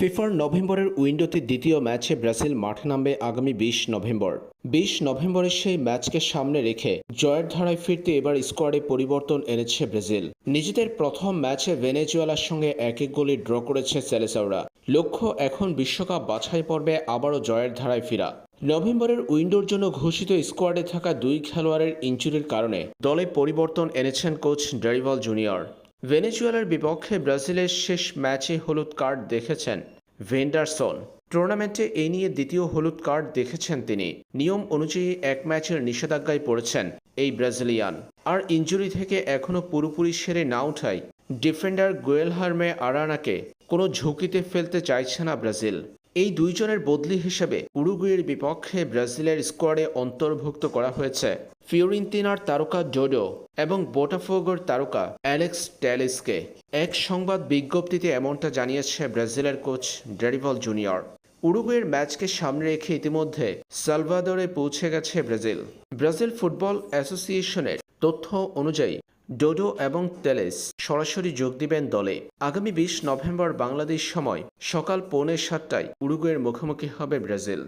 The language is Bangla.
ফিফার নভেম্বরের উইন্ডোতে দ্বিতীয় ম্যাচে ব্রাজিল মাঠে নামবে আগামী বিশ নভেম্বর। বিশ নভেম্বরের সেই ম্যাচকে সামনে রেখে জয়ের ধারায় ফিরতে এবার স্কোয়াডে পরিবর্তন এনেছে ব্রাজিল। নিজেদের প্রথম ম্যাচে ভেনেজুয়েলার সঙ্গে এক এক গোলে ড্র করেছে সেলেসাওরা লক্ষ্য, এখন বিশ্বকাপ বাছাই পর্বে আবারও জয়ের ধারায় ফেরা। নভেম্বরের উইন্ডোর জন্য ঘোষিত স্কোয়াডে থাকা দুই খেলোয়াড়ের ইঞ্জুরির কারণে দলে পরিবর্তন এনেছেন কোচ ডেরিভাল জুনিয়র। ভেনেজুয়েলার বিপক্ষে ব্রাজিলের শেষ ম্যাচে হলুদ কার্ড দেখেছেন ভেন্ডারসন। টুর্নামেন্টে এই নিয়ে দ্বিতীয় হলুদ কার্ড দেখেছেন তিনি। নিয়ম অনুযায়ী এক ম্যাচের নিষেধাজ্ঞায় পড়েছেন এই ব্রাজিলিয়ান। আর ইঞ্জুরি থেকে এখনও পুরোপুরি সেরে না উঠায় ডিফেন্ডার গোয়েলহার্মে আরানাকে কোনো ঝুঁকিতে ফেলতে চাইছে না ব্রাজিল। এই দুইজনের বদলি হিসেবে উরুগুয়ের বিপক্ষে ব্রাজিলের স্কোয়াডে অন্তর্ভুক্ত করা হয়েছে ফিওরিন্তিনার তারকা ডোডো এবং বোটাফোগোর তারকা অ্যালেক্স ট্যালিসকে এক সংবাদ বিজ্ঞপ্তিতে এমনটা জানিয়েছে ব্রাজিলের কোচ ডেরিভল জুনিয়র। উরুগুয়ের ম্যাচকে সামনে রেখে ইতিমধ্যে সালভাদরে পৌঁছে গেছে ব্রাজিল। ব্রাজিল ফুটবল অ্যাসোসিয়েশনের তথ্য অনুযায়ী, ডোডো এবং টেলেস সরাসরি যোগ দিবেন দলে। আগামী বিশ নভেম্বর বাংলাদেশ সময় সকাল পৌনে সাতটায় উরুগুয়ের মুখোমুখি হবে ব্রাজিল।